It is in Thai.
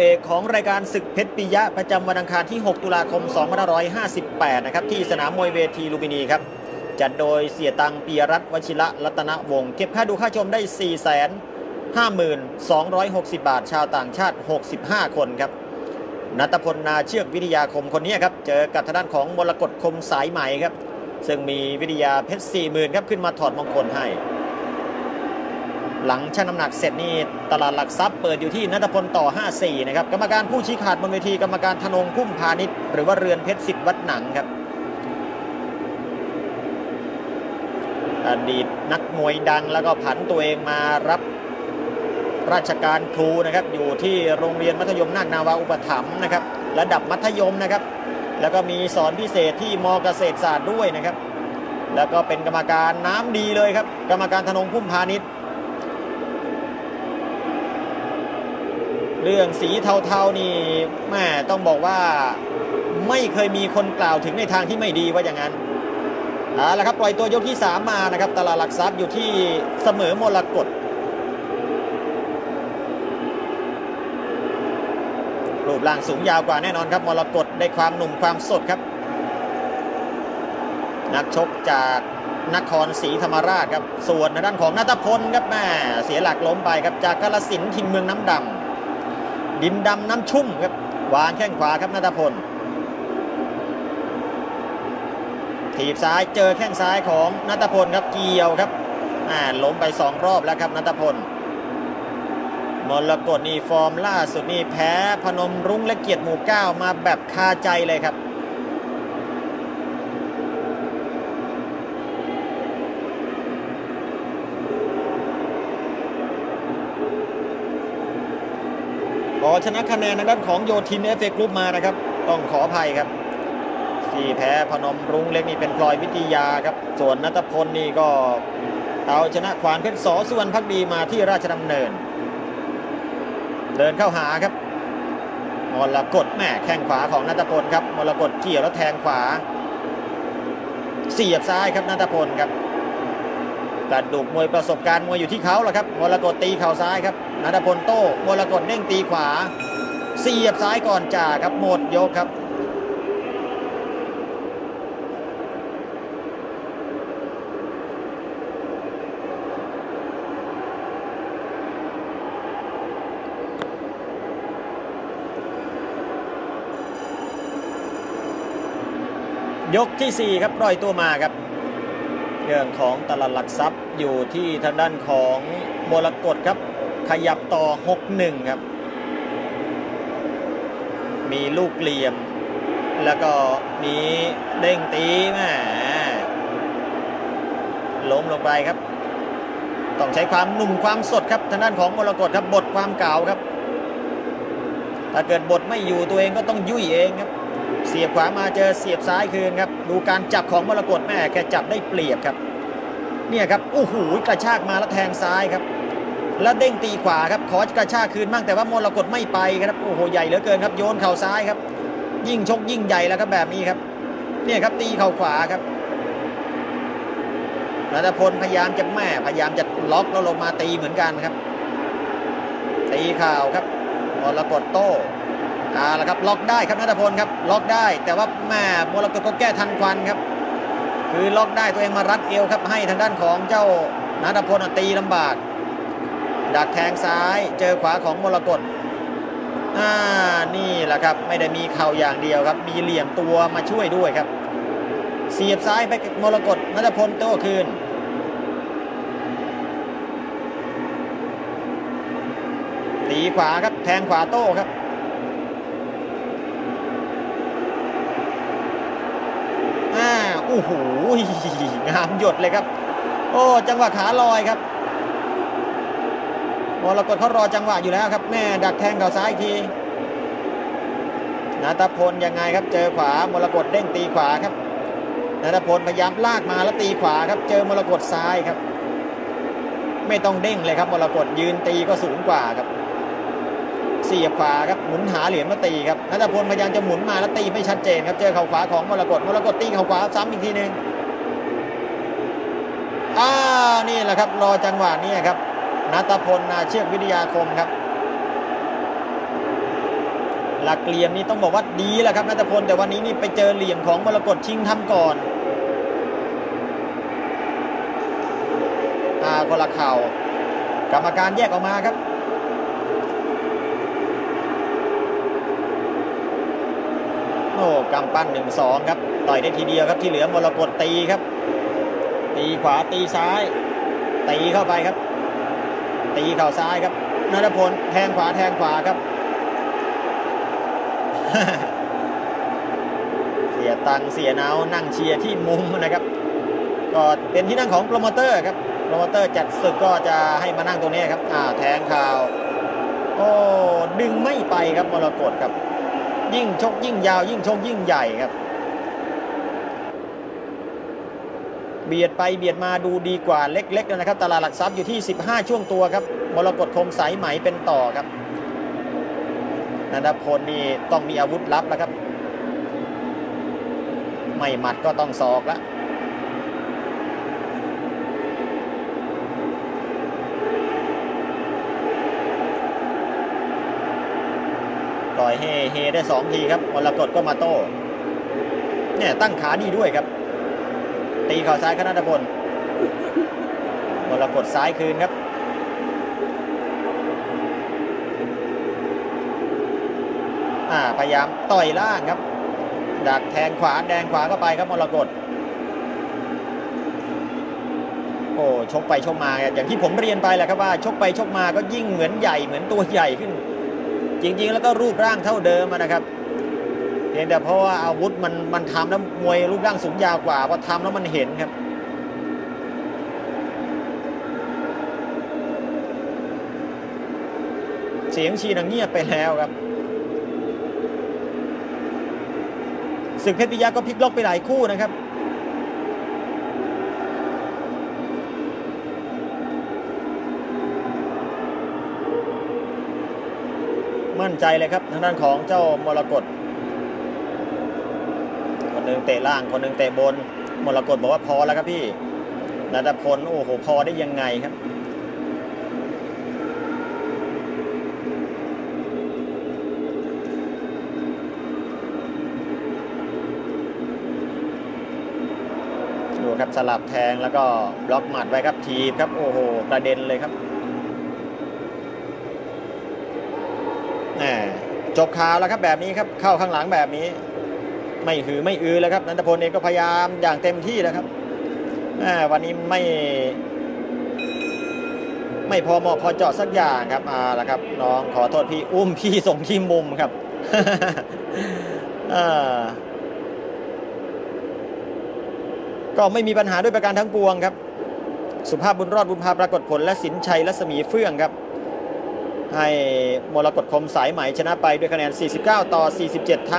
เอกของรายการศึกเพชรปิยะประจำวันอังคารที่ 6 ตุลาคม 2558 นะครับที่สนามมวยเวทีลูมพินีครับจัดโดยเสียตังปียรัตน์วชิระรัตนวงศ์เก็บค่าดูค่าชมได้ 4 5 2 6 0 บาท ชาวต่างชาติ 65 คนครับนัตพลนาเชือกวิทยาคมคนนี้ครับ เจอกับทางด้านของมรกตคมสายไหม่ครับ ซึ่งมีวิทยาเพชร 4 0,000 ครับ ขึ้นมาถอดมงคลให้ หลังชั่งน้ำหนักเสร็จนี่ตลาดหลักทรัพย์เปิดอยู่ที่นัทพลต่อ 54 นะครับ กรรมการผู้ชี้ขาดบนเวทีกรรมการธนงพุ่มพาณิชย์หรือว่าเรือนเพชรสิทธิ์วัดหนังครับ อดีตนักมวยดังแล้วก็ผันตัวเองมารับราชการครูนะครับ อยู่ที่โรงเรียนมัธยมนาคนาวาอุปถัมภ์นะครับ ระดับมัธยมนะครับ แล้วก็มีสอนพิเศษที่มเกษตรศาสตร์ด้วยนะครับ แล้วก็เป็นกรรมการน้ำดีเลยครับ กรรมการธนงพุ่มพาณิชย์ เรื่องสีเทาๆนี่แม่ต้องบอกว่าไม่เคยมีคนกล่าวถึงในทางที่ไม่ดีว่าอย่างนั้นเอาละครับปล่อยตัวยกที่ 3 มานะครับตลาดหลักทรัพย์อยู่ที่เสมอมรกตรูปร่างสูงยาวกว่าแน่นอนครับมรกตได้ความหนุ่มความสดครับ นักชกจากนครศรีธรรมราชครับส่วนทางด้านของนัทพลครับแม่เสียหลักล้มไปครับจากกาลสินทินเมืองน้ำดำ ดินดำน้ำชุ่มครับวางแข้งขวาครับนัทพลถีบซ้ายเจอแข้งซ้ายของนัทพลครับเกี่ยวครับอ่าล้มไปสองรอบแล้วครับนัทพลมรกตนี่ฟอร์มล่าสุดนี่แพ้พนมรุ้งและเกียรติหมู่เก้ามาแบบคาใจเลยครับ ชนะคะแนนทางด้านของโยทินเอฟเอกรุ๊ปมานะครับ ต้องขออภัยครับที่แพ้พนมรุ้งเล็กนี่เป็นพลอยวิทยาครับ ส่วนนัทพลนี่ก็เอาชนะขวานเพชรสอสุวรรณพักดีมาที่ราชดำเนิน เดินเข้าหาครับมรกตแม่แข้งขวาของนัทพลครับมรกตเกี่ยวแล้วแทงขวาเสียบซ้ายครับนัทพลครับ กระดูกมวยประสบการณ์มวยอยู่ที่เขาแหละครับมรกตตีเข่าซ้ายครับนัทพลโต้มรกตเด้งตีขวาเสียบซ้ายก่อนจ่าครับหมดยกครับยกที่ 4 ครับปล่อยตัวมาครับ เรื่องของตลาดหลักทรัพย์ อยู่ที่ทางด้านของมรกตครับ ขยับต่อ 6-1 ครับ มีลูกเหลี่ยม แล้วก็มีเด้งตีแม่ล้มลงไปครับ ต้องใช้ความหนุ่มความสดครับทางด้านของมรกตครับบทความเก่าครับ ถ้าเกิดบทไม่อยู่ตัวเองก็ต้องยุ่ยเองครับ เสียบขวามาเจอเสียบซ้ายคืนครับ ดูการจับของมรกตแม่แกจับได้เปรียบครับ เนี่ยครับโอ้โหกระชากมาแล้วแทงซ้ายครับ แล้วเด้งตีขวาครับขอกระชากคืนบ้างแต่ว่ามรกตไม่ไปครับโอ้โหใหญ่เหลือเกินครับโยนเข่าซ้ายครับ ยิ่งชกยิ่งใหญ่แล้วครับแบบนี้ครับ เนี่ยครับตีเข่าขวาครับรัตพลพยายามจะแม่พยายามจะล็อกแล้วลงมาตีเหมือนกันครับ ตีเข่าครับมรกตโต้เอาละครับล็อกได้ครับนัทพลครับล็อกได้ แต่ว่าแม่มรกตก็แก้ทันควันครับ คือล็อกได้ตัวเองมารัดเอวครับให้ทางด้านของเจ้านัทพลตีลำบาก ดักแทงซ้ายเจอขวาของมรกตอ่านี่แหละครับไม่ได้มีเข่าอย่างเดียวครับ มีเหลี่ยมตัวมาช่วยด้วยครับ เสียบซ้ายไปมรกตนัทพลโต้คืนตีขวาครับแทงขวาโต้ครับ อ่า โอ้โหงามหยดเลยครับ โอ้จังหวะขาลอยครับมรกตเขารอจังหวะอยู่แล้วครับแม่ดักแทงเข่าซ้ายอีกทีนาตพลยังไงครับ เจอขวามรกตเด้งตีขวาครับนาตพลพยายามลากมาแล้วตีขวาครับ เจอมรกตซ้ายครับ ไม่ต้องเด้งเลยครับมรกตยืนตีก็สูงกว่าครับ เสียบขวาครับหมุนหาเหรียญมาตีครับนัทพลพยายามจะหมุนมาแล้วตีไม่ชัดเจนครับเจอเข่าขวาของมรกตมรกตตีเข่าขวาซ้ำอีกทีหนึ่งอ้านี่แหละครับรอจังหวะนี้ครับนัทพลนาเชือกวิทยาคมครับ หลักเหลี่ยมนี่ต้องบอกว่าดีแหละครับนัทพลแต่วันนี้นี่ไปเจอเหลี่ยมของมรกตชิงทำก่อนอาคนละเข่ากรรมการแยกออกมาครับ โอ้กำปั้นหนึ่งสองครับต่อยได้ทีเดียวครับที่เหลือมรกตตีครับ ตีขวาตีซ้าย ตีเข้าไปครับ ตีเข่าซ้ายครับนัทพลแทงขวาแทงขวาครับ เสียตังเสียนาวนั่งเชียร์ที่มุมนะครับ ก็เป็นที่นั่งของโปรโมเตอร์ครับโปรโมเตอร์จัดศึกก็จะให้มานั่งตรงนี้ครับอ่าแทงข่าว โอ้ดึงไม่ไปครับมรกตครับ ยิ่งชกยิ่งยาว ยิ่งชกยิ่งใหญ่ครับ เบียดไปเบียดมาดูดีกว่าเล็กๆนะครับ ตลาดหลักทรัพย์อยู่ที่ 15 ช่วงตัวครับมรกตคมสายไหมเป็นต่อครับนันทพลนี่ต้องมีอาวุธลับแล้วครับ ไม่หมัดก็ต้องศอกแล้ว ปล่อยให้เฮได้สองทีครับมรกตก็มาโต้เนี่ยตั้งขาดีด้วยครับ ตีเข่าซ้ายคณัฐพลมรกตซ้ายคืนครับอ่าพยายามต่อยล่างครับ ดักแทงขวาแดงขวาก็ไปครับมรกตโอ้ชกไปชกมาอย่างที่ผมเรียนไปแหละครับว่าชกไปชกมาก็ยิ่งเหมือนใหญ่เหมือนตัวใหญ่ขึ้น จริง ๆ แล้วก็รูปร่างเท่าเดิมนะครับเพียงแต่เพราะว่าอาวุธมันมันทำแล้วมวยรูปร่างสูงยาวกว่าพอทำแล้วมันเห็นครับเสียงชีนังเงียบไปแล้วครับศึกเพชรพิยาก็พลิกล็อกไปหลายคู่นะครับ มั่นใจเลยครับทางด้านของเจ้ามรกตคนหนึ่งเตะล่างคนหนึ่งเตะบนมรกตบอกว่าพอแล้วครับพี่นัทพลโอ้โหพอได้ยังไงครับดูครับสลับแทงแล้วก็บล็อกหมัดไว้ครับทีบครับโอ้โหกระเด็นเลยครับ แหม จบข่าวแล้วครับแบบนี้ครับเข้าข้างหลังแบบนี้ ไม่หือไม่อือแล้วครับนันทพลเองก็พยายามอย่างเต็มที่แล้วครับวันนี้ไม่ ไม่พอเหมาะพอเจาะสักอย่างครับอ่าละครับ น้องขอโทษพี่อุ้มพี่ส่งที่มุมครับก็ไม่มีปัญหาด้วยประการทั้งปวงครับ สุภาพบุญรอดบุญพาปรากฏผลและสินชัยรัศมีเฟื่องครับ ให้มรกตคมสายไหมชนะไปด้วยคะแนน 49 ต่อ 47 ทั้ง